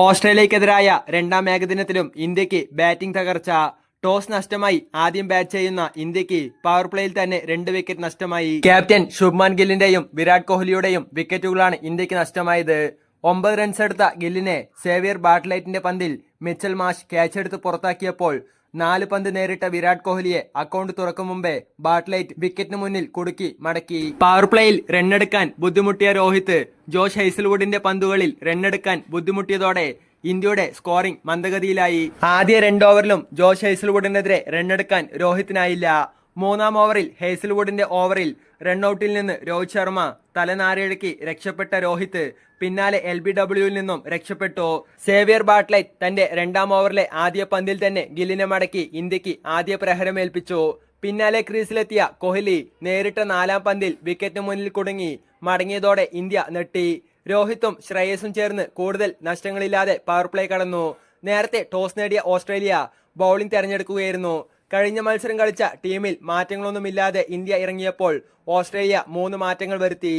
ഓസ്ട്രേലിയക്കെതിരായ രണ്ടാം ഏകദിനത്തിലും ഇന്ത്യയ്ക്ക് ബാറ്റിംഗ് തകർച്ച. ടോസ് നഷ്ടമായി ആദ്യം ബാറ്റ് ചെയ്യുന്ന ഇന്ത്യയ്ക്ക് പവർ പ്ലേയിൽ തന്നെ രണ്ട് വിക്കറ്റ് നഷ്ടമായി. ക്യാപ്റ്റൻ ശുഭ്മാൻ ഗില്ലിന്റെയും വിരാട് കോഹ്ലിയുടെയും വിക്കറ്റുകളാണ് ഇന്ത്യയ്ക്ക് നഷ്ടമായത്. ഒമ്പത് റൺസ് എടുത്ത ഗില്ലിനെ സേവിയർ ബാട്ട്ലൈറ്റിന്റെ പന്തിൽ മിച്ചൽ മാഷ് ക്യാച്ച് എടുത്ത് പുറത്താക്കിയപ്പോൾ നാല് പന്ത് നേരിട്ട വിരാട് കോഹ്ലിയെ അക്കൗണ്ട് തുറക്കും മുമ്പേ ബാട്ട്ലൈറ്റ് വിക്കറ്റിന് മുന്നിൽ കുടുക്കി മടക്കി. പവർ പ്ലേയിൽ റണ്ണെടുക്കാൻ ബുദ്ധിമുട്ടിയ രോഹിത് ജോഷ് ഹൈസൽവുഡിന്റെ പന്തുകളിൽ റണ്ണെടുക്കാൻ ബുദ്ധിമുട്ടിയതോടെ ഇന്ത്യയുടെ സ്കോറിംഗ് മന്ദഗതിയിലായി. ആദ്യ രണ്ട് ഓവറിലും ജോഷ് ഹൈസൽവുഡിനെതിരെ റണ്ണെടുക്കാൻ രോഹിത്തിനായില്ല. മൂന്നാം ഓവറിൽ ഹേസൽവുഡിന്റെ ഓവറിൽ റൺഔട്ടിൽ നിന്ന് രോഹിത് ശർമ്മ തലനാരിഴക്കി രക്ഷപ്പെട്ട രോഹിത് പിന്നാലെ എൽ ബി ഡബ്ല്യുവിൽ നിന്നും രക്ഷപ്പെട്ടു. സേവിയർ ബാട്ട്ലൈറ്റ് തന്റെ രണ്ടാം ഓവറിലെ ആദ്യ പന്തിൽ തന്നെ ഗില്ലിനെ മടക്കി ഇന്ത്യയ്ക്ക് ആദ്യ പ്രഹരമേൽപ്പിച്ചു. പിന്നാലെ ക്രീസിലെത്തിയ കോഹ്ലി നേരിട്ട നാലാം പന്തിൽ വിക്കറ്റിന് മുന്നിൽ കുടുങ്ങി മടങ്ങിയതോടെ ഇന്ത്യ നെട്ടി രോഹിത്തും ശ്രേയസും ചേർന്ന് കൂടുതൽ നഷ്ടങ്ങളില്ലാതെ പവർ പ്ലേ കടന്നു. നേരത്തെ ടോസ് നേടിയ ഓസ്ട്രേലിയ ബൗളിംഗ് തെരഞ്ഞെടുക്കുകയായിരുന്നു. കഴിഞ്ഞ മത്സരം കളിച്ച ടീമിൽ മാറ്റങ്ങളൊന്നുമില്ലാതെ ഇന്ത്യ ഇറങ്ങിയപ്പോൾ ഓസ്ട്രേലിയ മൂന്ന് മാറ്റങ്ങൾ വരുത്തി.